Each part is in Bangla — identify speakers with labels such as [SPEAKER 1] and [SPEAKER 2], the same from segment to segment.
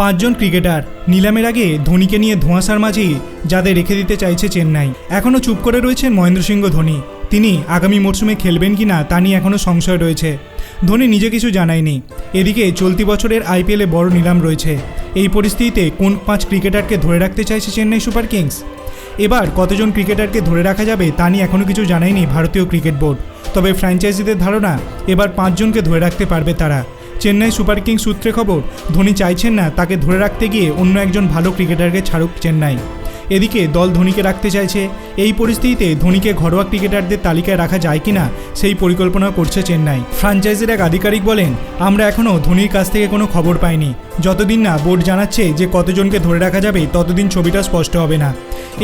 [SPEAKER 1] পাঁচজন ক্রিকেটার। নিলামের আগে ধোনিকে নিয়ে ধোঁয়াশার মাঝেই যাদের রেখে দিতে চাইছে চেন্নাই। এখনও চুপ করে রয়েছেন মহেন্দ্র সিংহ ধোনি। তিনি আগামী মরশুমে খেলবেন কি না তা নিয়ে এখনও সংশয় রয়েছে। ধোনি নিজে কিছু জানায়নি। এদিকে চলতি বছরের আইপিএলে বড় নিলাম রয়েছে। এই পরিস্থিতিতে কোন পাঁচ ক্রিকেটারকে ধরে রাখতে চাইছে চেন্নাই সুপার কিংস? এবার কতজন ক্রিকেটারকে ধরে রাখা যাবে তা নিয়ে এখনও কিছু জানায়নি ভারতীয় ক্রিকেট বোর্ড। তবে ফ্র্যাঞ্চাইজিদের ধারণা, এবার পাঁচজনকে ধরে রাখতে পারবে তারা। চেন্নাই সুপার কিংস সূত্রে খবর, ধোনি চাইছেন না তাকে ধরে রাখতে গিয়ে অন্য একজন ভালো ক্রিকেটারকে ছাড়ুক চেন্নাই। এদিকে দল ধোনিকে রাখতে চাইছে, এই পরিস্থিতিতে ধোনিকে ঘরোয়া ক্রিকেটারদের তালিকায় রাখা যায় কিনা সেই পরিকল্পনা করছে চেন্নাই। ফ্রাঞ্চাইজির এক আধিকারিক বলেন, আমরা এখনও ধোনির কাছ থেকে কোনো খবর পাইনি। যতদিন না বোর্ড জানাচ্ছে যে কতজনকে ধরে রাখা যাবে, ততদিন ছবিটা স্পষ্ট হবে না।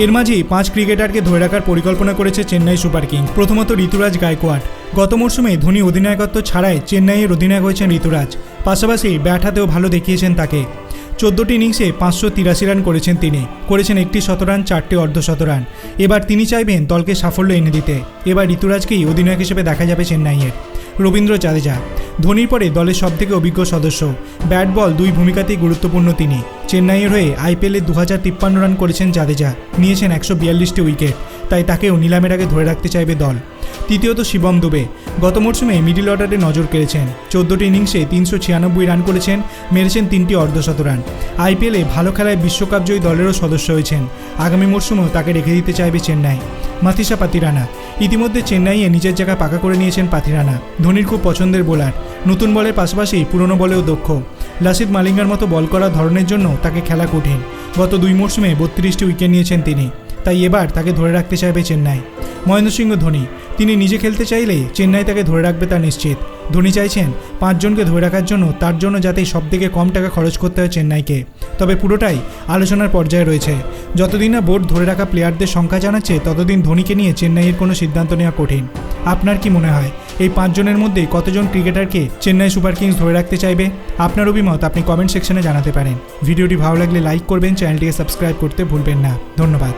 [SPEAKER 1] এর মাঝেই পাঁচ ক্রিকেটারকে ধরে রাখার পরিকল্পনা করেছে চেন্নাই সুপার কিং প্রথমত ঋতুরাজ গায়কোয়াড। গত মরশুমে ধোনি অধিনায়কত্ব ছাড়াই চেন্নাইয়ের অধিনায়ক হয়েছেন ঋতুরাজ। পাশাপাশি ব্যাট হাতেও ভালো দেখিয়েছেন তাকে। চোদ্দোটি ইনিংসে পাঁচশো তিরাশি রান করেছেন তিনি। করেছেন একটি শতরান চারটি অর্ধশতরান এবার তিনি চাইবেন দলকে সাফল্য এনে দিতে। এবার ঋতুরাজকেই অধিনায়ক হিসেবে দেখা যাবে চেন্নাইয়ের। রবীন্দ্র জাদেজা ধোনির পরে দলের সবথেকে অভিজ্ঞ সদস্য। ব্যাট বল দুই ভূমিকাতেই গুরুত্বপূর্ণ তিনি। চেন্নাইয়ের হয়ে আইপিএলে দু হাজার তিপ্পান্ন রান করেছেন জাদেজা। নিয়েছেন একশো বিয়াল্লিশটি উইকেট। তাই তাকেও নিলামের আগে ধরে রাখতে চাইবে দল। তৃতীয়ত শিবম দুবে। গত মরশুমে মিডিল অর্ডারে নজর কেড়েছেন। চোদ্দোটি ইনিংসে তিনশো ছিয়ানব্বই রান করেছেন, মেরেছেন তিনটি অর্ধশত রান। আইপিএলে ভালো খেলায় বিশ্বকাপ জয়ী দলেরও সদস্য হয়েছেন। আগামী মরশুমেও তাকে রেখে দিতে চাইবে চেন্নাই। মাথিসা পাতিরানা। ইতিমধ্যে চেন্নাইয়ে নিজের জায়গা পাকা করে নিয়েছেন পাথিরানা ধোনির খুব পছন্দের বোলার। নতুন বলের পাশাপাশি পুরনো বলেও দক্ষ। লাসিদ মালিঙ্গার মতো বল করার ধরনের জন্য তাকে খেলা কঠিন। গত দুই মরশুমে বত্রিশটি উইকেট নিয়েছেন তিনি। তাই এবার তাকে ধরে রাখতে চাইবে চেন্নাই। মহেন্দ্র সিংহ ধোনি, তিনি নিজে খেলতে চাইলে চেন্নাই তাকে ধরে রাখবে তা নিশ্চিত। ধোনি চাইছেন পাঁচজনকে ধরে রাখার জন্য তার জন্য যাতে সবথেকে কম টাকা খরচ করতে হয় চেন্নাইকে। তবে পুরোটাই আলোচনার পর্যায়ে রয়েছে। যতদিন না বোর্ড ধরে রাখা প্লেয়ারদের সংখ্যা জানাচ্ছে, ততদিন ধোনিকে নিয়ে চেন্নাইয়ের কোনো সিদ্ধান্ত নেওয়া কঠিন। আপনার কি মনে হয়? এই পাঁচজনের মধ্যে কতজন ক্রিকেটারকে চেন্নাই সুপার কিংস ধরে রাখতে চাইবে? আপনার অভিমত আপনি কমেন্ট সেকশনে জানাতে পারেন। ভিডিওটি ভালো লাগলে লাইক করবেন, চ্যানেলটিকে সাবস্ক্রাইব করতে ভুলবেন না। ধন্যবাদ।